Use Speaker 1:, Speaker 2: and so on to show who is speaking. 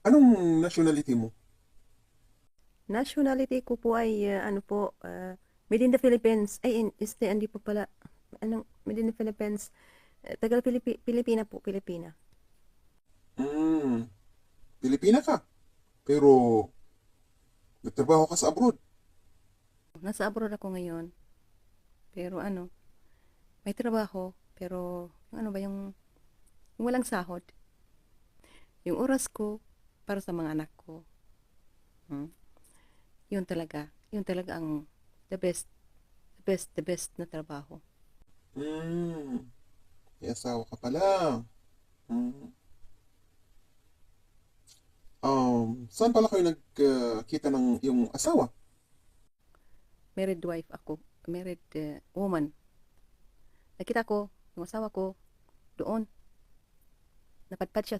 Speaker 1: Anong nationality mo?
Speaker 2: Nationality ko po ay uh, ano po, uh, made in the Philippines. Ay, in, este, hindi po pala. Anong, made in the Philippines. Uh, Tagal Pilipi, Pilipina po, Pilipina.
Speaker 1: Hmm. Pilipina ka. Pero, nagtrabaho ka sa abroad.
Speaker 2: Nasa abroad ako ngayon. Pero ano, may trabaho, pero ano ba yung, yung walang sahod. Yung oras ko para sa mga anak ko. Hmm? Yun talaga. Yun talaga ang the best, the best, the best na trabaho.
Speaker 1: Hmm. May asawa ka pala. Hmm. Um, saan pala kayo nagkita ng yung asawa?
Speaker 2: Married wife ako. Married uh, woman. Nakita ko, yung asawa ko, doon. Napadpad siya